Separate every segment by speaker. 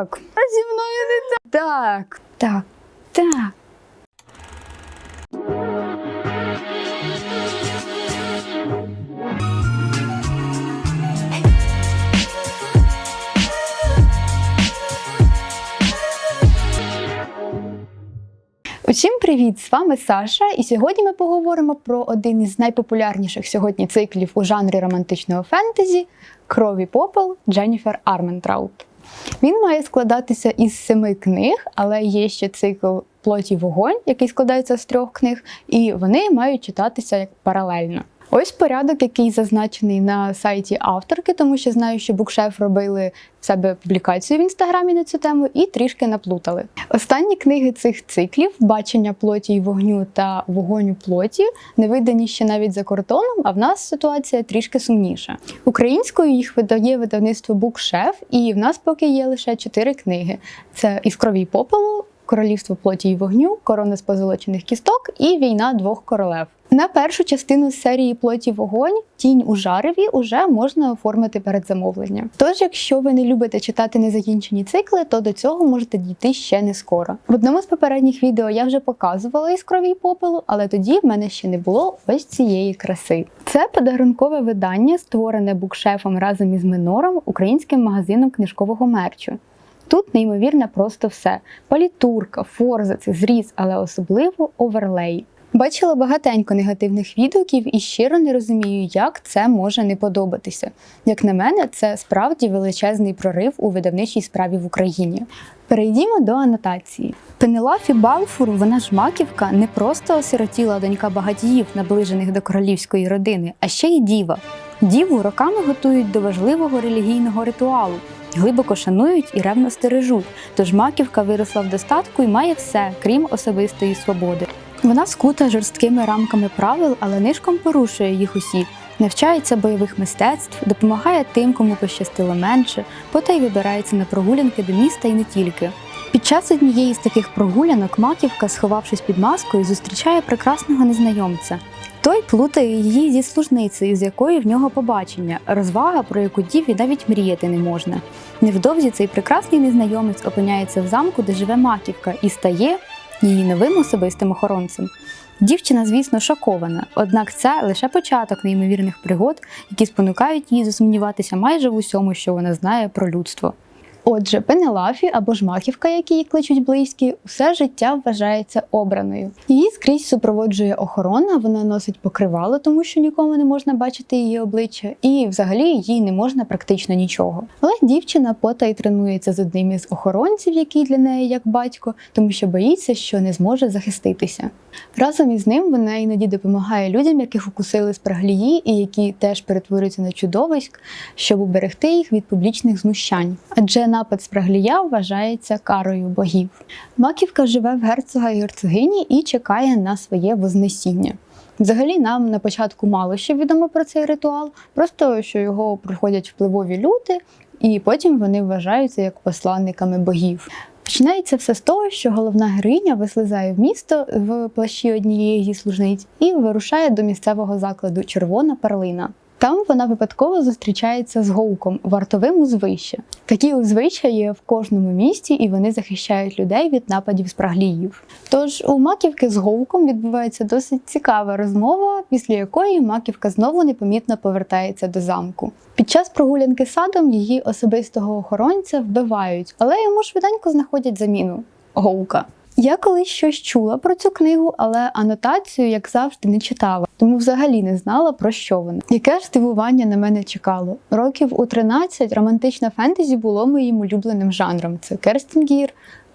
Speaker 1: так. А зі мною не так. Так, так, так. Усім привіт! З вами Саша, і сьогодні ми поговоримо про один із найпопулярніших сьогодні циклів у жанрі романтичного фентезі Крові попел Дженніфер Арментраут. Він має складатися із семи книг, але є ще цикл Плоті вогонь, який складається з трьох книг, і вони мають читатися як паралельно. Ось порядок, який зазначений на сайті авторки, тому що знаю, що букшеф робили в себе публікацію в інстаграмі на цю тему і трішки наплутали. Останні книги цих циклів Бачення плоті й вогню та Вогонь у плоті не видані ще навіть за кордоном, а в нас ситуація трішки сумніша. Українською їх видає видавництво Букшеф, і в нас поки є лише чотири книги: це із крові попелу. Королівство плоті й вогню, корона з позолочених кісток і війна двох королев. На першу частину серії плоті вогонь тінь у жареві уже можна оформити передзамовлення. Тож, якщо ви не любите читати незакінчені цикли, то до цього можете дійти ще не скоро. В одному з попередніх відео я вже показувала із крові попелу, але тоді в мене ще не було ось цієї краси. Це подарункове видання, створене букшефом разом із Минором, українським магазином книжкового мерчу. Тут неймовірно просто все: палітурка, форзаци, зріз, але особливо оверлей. Бачила багатенько негативних відгуків і щиро не розумію, як це може не подобатися. Як на мене, це справді величезний прорив у видавничій справі в Україні. Перейдімо до анотації. Пенелафі Балфур, вона ж маківка, не просто осиротіла донька багатіїв, наближених до королівської родини, а ще й діва. Діву роками готують до важливого релігійного ритуалу, глибоко шанують і ревно стережуть. Тож маківка виросла в достатку і має все, крім особистої свободи. Вона скута жорсткими рамками правил, але нишком порушує їх усі. Навчається бойових мистецтв, допомагає тим, кому пощастило менше, потай вибирається на прогулянки до міста і не тільки. Під час однієї з таких прогулянок маківка, сховавшись під маскою, зустрічає прекрасного незнайомця. Той плутає її зі служницею, з якої в нього побачення, розвага, про яку діві навіть мріяти не можна. Невдовзі цей прекрасний незнайомець опиняється в замку, де живе маківка, і стає її новим особистим охоронцем. Дівчина, звісно, шокована, однак це лише початок неймовірних пригод, які спонукають її засумніватися майже в усьому, що вона знає про людство. Отже, Пенелафі або ж Махівка, як її кличуть близькі, усе життя вважається обраною. Її скрізь супроводжує охорона, вона носить покривало, тому що нікому не можна бачити її обличчя, і взагалі їй не можна практично нічого. Але дівчина потай тренується з одним із охоронців, який для неї як батько, тому що боїться, що не зможе захиститися. Разом із ним вона іноді допомагає людям, яких укусили спраглії, і які теж перетворюються на чудовиськ, щоб уберегти їх від публічних знущань. Адже напад спраглія вважається карою богів. Маківка живе в герцога і герцогині і чекає на своє вознесіння. Взагалі, нам на початку мало що відомо про цей ритуал, просто що його проходять впливові люди, і потім вони вважаються як посланниками богів. Починається все з того, що головна героїня вислизає в місто в плащі однієї зі служниць і вирушає до місцевого закладу Червона перлина. Там вона випадково зустрічається з Гоуком, вартовим узвища. Такі узвища є в кожному місті, і вони захищають людей від нападів спрагліїв. Тож у маківки з Гоуком відбувається досить цікава розмова, після якої маківка знову непомітно повертається до замку. Під час прогулянки садом її особистого охоронця вбивають, але йому швиденько знаходять заміну Гоука. Я колись щось чула про цю книгу, але анотацію, як завжди, не читала, тому взагалі не знала про що вона. Яке ж здивування на мене чекало? Років у 13 романтичне фентезі було моїм улюбленим жанром. Це Керстінгір,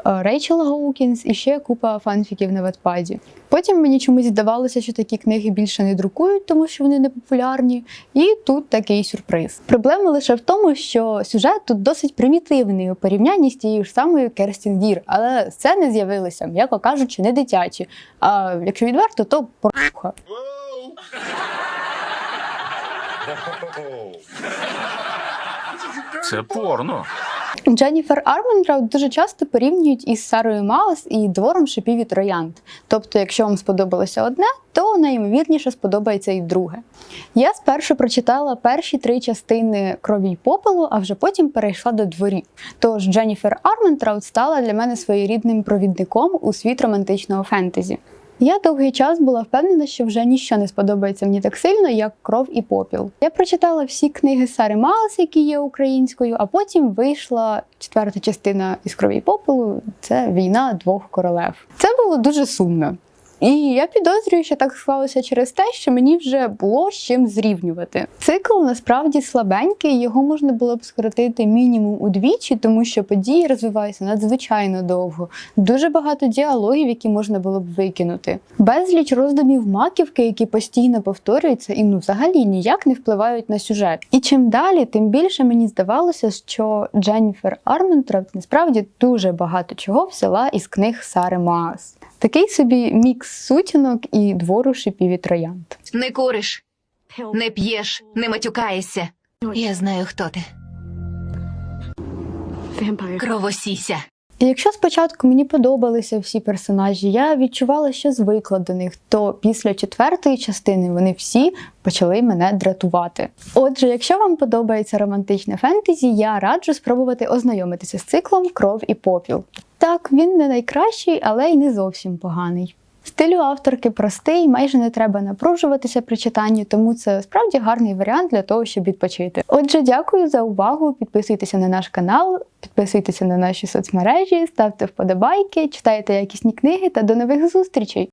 Speaker 1: Рейчел Гоукінс і ще купа фанфіків на Ватпаді. Потім мені чомусь здавалося, що такі книги більше не друкують, тому що вони не популярні. І тут такий сюрприз. Проблема лише в тому, що сюжет тут досить примітивний у порівнянні з тією ж самою Керстін Гір, але сцени з'явилися, м'яко кажучи, не дитячі. А якщо відверто, то поруха.
Speaker 2: Це порно.
Speaker 1: Дженніфер Арментрауд дуже часто порівнюють із Сарою Маус і двором шипів і троянд. Тобто, якщо вам сподобалося одне, то найімовірніше сподобається і друге. Я спершу прочитала перші три частини крові й попелу, а вже потім перейшла до дворів. Тож Дженніфер Арментрауд стала для мене своєрідним провідником у світ романтичного фентезі. Я довгий час була впевнена, що вже ніщо не сподобається мені так сильно, як кров і попіл. Я прочитала всі книги Сари Маус, які є українською, а потім вийшла четверта частина із крові і попелу. Це війна двох королев. Це було дуже сумно. І я підозрюю, що так склалося через те, що мені вже було з чим зрівнювати. Цикл насправді слабенький, його можна було б скоротити мінімум удвічі, тому що події розвиваються надзвичайно довго. Дуже багато діалогів, які можна було б викинути. Безліч роздумів маківки, які постійно повторюються і ну взагалі ніяк не впливають на сюжет. І чим далі, тим більше мені здавалося, що Дженніфер Арментроуд насправді дуже багато чого взяла із книг Сари Маас. Такий собі мікс сутінок і двору шипів і троянд.
Speaker 2: Не куриш, не п'єш, не матюкаєшся. Я знаю, хто ти. Кровосіся.
Speaker 1: І якщо спочатку мені подобалися всі персонажі, я відчувала, що звикла до них, то після четвертої частини вони всі почали мене дратувати. Отже, якщо вам подобається романтичне фентезі, я раджу спробувати ознайомитися з циклом Кров і попіл. Так, він не найкращий, але й не зовсім поганий. Стилю авторки простий, майже не треба напружуватися при читанні, тому це справді гарний варіант для того, щоб відпочити. Отже, дякую за увагу. Підписуйтеся на наш канал, підписуйтеся на наші соцмережі, ставте вподобайки, читайте якісні книги та до нових зустрічей!